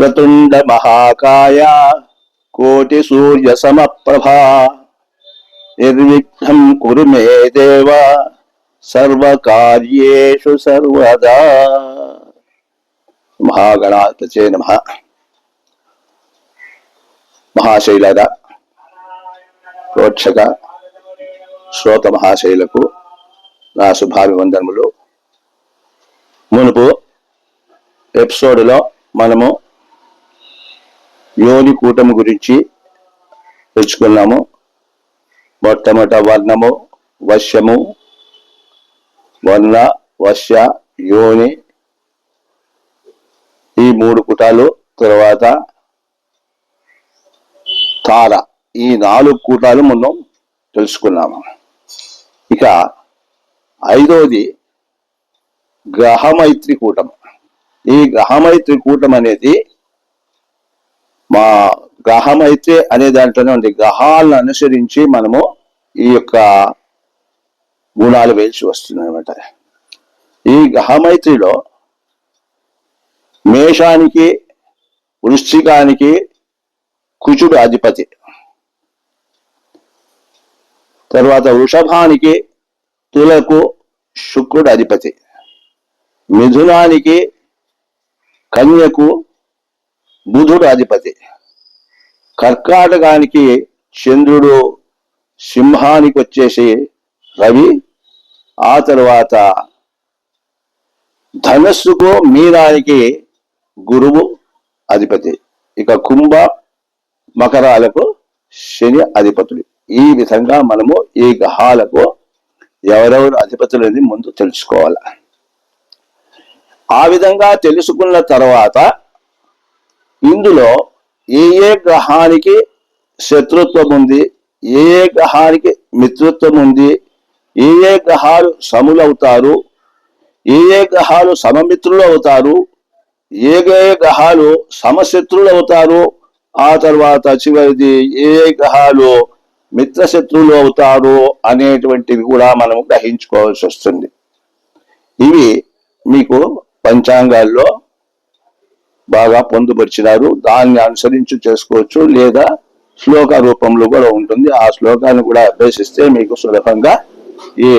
వక్రతుండ మహాకాయ కోటి సూర్య సమప్రభా. నిర్విఘ్నం కురు మే దేవ సర్వకార్యేషు సర్వదా. మహాగణాధిపతే నమ. మహాశైలద ప్రోక్షక శ్రోత మహాశైలకు నా శుభాభివందనములు. మునుపు ఎపిసోడ్లో మనము యోని కూటమి గురించి తెలుసుకున్నాము మొట్టమొదట వర్ణము వశ్యము వర్ణ వశ్య యోని ఈ మూడు కుటాలు తర్వాత తార ఈ నాలుగు కూటాలు మనం తెలుసుకున్నాము. ఇక ఐదవది గ్రహమైత్రి కూటం. ఈ గ్రహమైత్రి కూటం అనేది మా గ్రహమైత్రి అనే దాంట్లోనే ఉంది. గ్రహాలను అనుసరించి మనము ఈ యొక్క గుణాలు వేల్చి వస్తుంది అనమాట ఈ గ్రహమైత్రిలో మేషానికి వృశ్చికానికి కుచుడు అధిపతి. తర్వాత వృషభానికి తులకు శుక్రుడు అధిపతి. మిథునానికి కన్యకు బుధుడు అధిపతి కర్కాటకానికి చంద్రుడు సింహానికి వచ్చేసి రవి ఆ తర్వాత ధనస్సుకు మీనానికి గురువు అధిపతి. ఇక కుంభ మకరాలకు శని అధిపతులు. ఈ విధంగా మనము ఈ గ్రహాలకు ఎవరెవరు అధిపతులు అనేది ముందు తెలుసుకోవాలి. ఆ విధంగా తెలుసుకున్న తర్వాత ఇందులో ఏ ఏ గ్రహానికి శత్రుత్వం ఉంది ఏ ఏ గ్రహానికి మిత్రత్వం ఉంది ఏ ఏ గ్రహాలు సములవుతారు ఏ ఏ గ్రహాలు సమమిత్రులు అవుతారు ఏ ఏ గ్రహాలు సమశత్రులు అవుతారు ఆ తర్వాత చివరిది ఏ ఏ గ్రహాలు మిత్రశత్రువులు అవుతారు అనేటువంటివి కూడా మనం గ్రహించుకోవాల్సి వస్తుంది. ఇవి మీకు పంచాంగాల్లో బాగా పొందుపరిచినారు. దాన్ని అనుసరించి చేసుకోవచ్చు లేదా శ్లోక రూపంలో కూడా ఉంటుంది. ఆ శ్లోకాన్ని కూడా అభ్యసిస్తే మీకు సులభంగా ఈ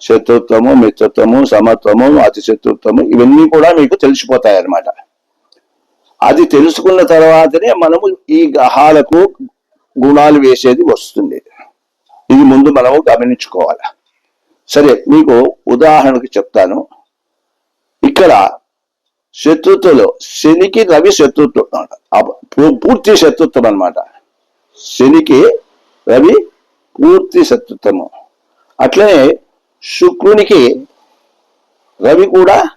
శత్రుత్వము మిత్రత్వము సమత్వము అతి శత్రుత్వము ఇవన్నీ కూడా మీకు తెలిసిపోతాయి అన్నమాట అది తెలుసుకున్న తర్వాతనే మనము ఈ గ్రహాలకు గుణాలు వేసేది వస్తుంది. ఇది ముందు మనము గమనించుకోవాలి. సరే మీకు ఉదాహరణకు చెప్తాను. ఇక్కడ శత్రుత్వంలో శనికి రవి శత్రుత్వం పూ- పూర్తి శత్రుత్వం అన్నమాట శనికి రవి పూర్తి శత్రుత్వము. అట్లనే శుక్రునికి రవి కూడా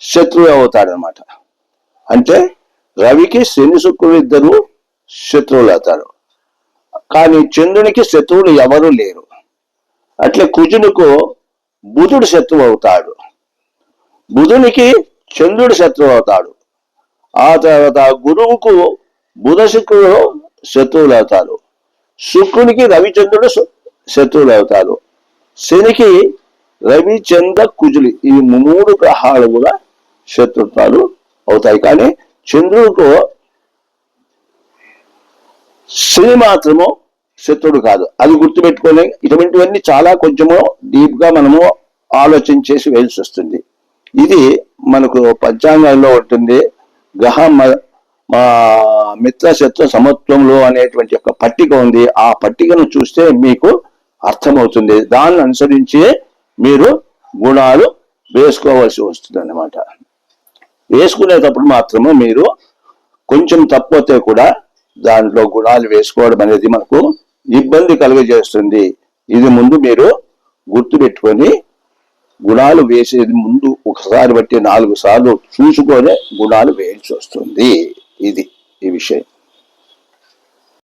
శత్రువు అవుతాడనమాట. అంటే రవికి శని శుక్రుడు ఇద్దరు శత్రువులు అవుతారు. కానీ చంద్రునికి శత్రువులు ఎవరు లేరు. అట్లే కుజునికి బుధుడు శత్రువు అవుతాడు. బుధునికి చంద్రుడు శత్రువు అవుతాడు ఆ తర్వాత గురువుకు బుధ శుక్రుడు శత్రువులు అవుతారు శుక్రునికి రవిచంద్రుడు శత్రువులు అవుతారు శనికి రవిచంద్ర కుజులు ఈ మూడు గ్రహాలు కూడా శత్రుత్వాలు అవుతాయి. కానీ చంద్రుడికి శని మాత్రము శత్రుడు కాదు. అది గుర్తుపెట్టుకొని ఇటువంటివన్నీ చాలా కొంచెము డీప్గా మనము ఆలోచన చేసి వేయాల్సి వస్తుంది. ఇది మనకు పంచాంగంలో ఉంటుంది. గ్రహ మా మిత్ర శత్రు సమత్వంలో అనేటువంటి ఒక పట్టిక ఉంది. ఆ పట్టికను చూస్తే మీకు అర్థమవుతుంది. దాన్ని అనుసరించి మీరు గుణాలు వేసుకోవాల్సి వస్తుంది అనమాట వేసుకునేటప్పుడు మాత్రము మీరు కొంచెం తప్పితే కూడా దాంట్లో గుణాలు వేసుకోవడం అనేది మనకు ఇబ్బంది కలుగజేస్తుంది. ఇది ముందు మీరు గుర్తుపెట్టుకొని గుణాలు వేసేది ముందు ఒకసారి బట్టి నాలుగు సార్లు చూసుకొని గుణాలు వేయాల్సి వస్తుంది. ఇది ఈ విషయం.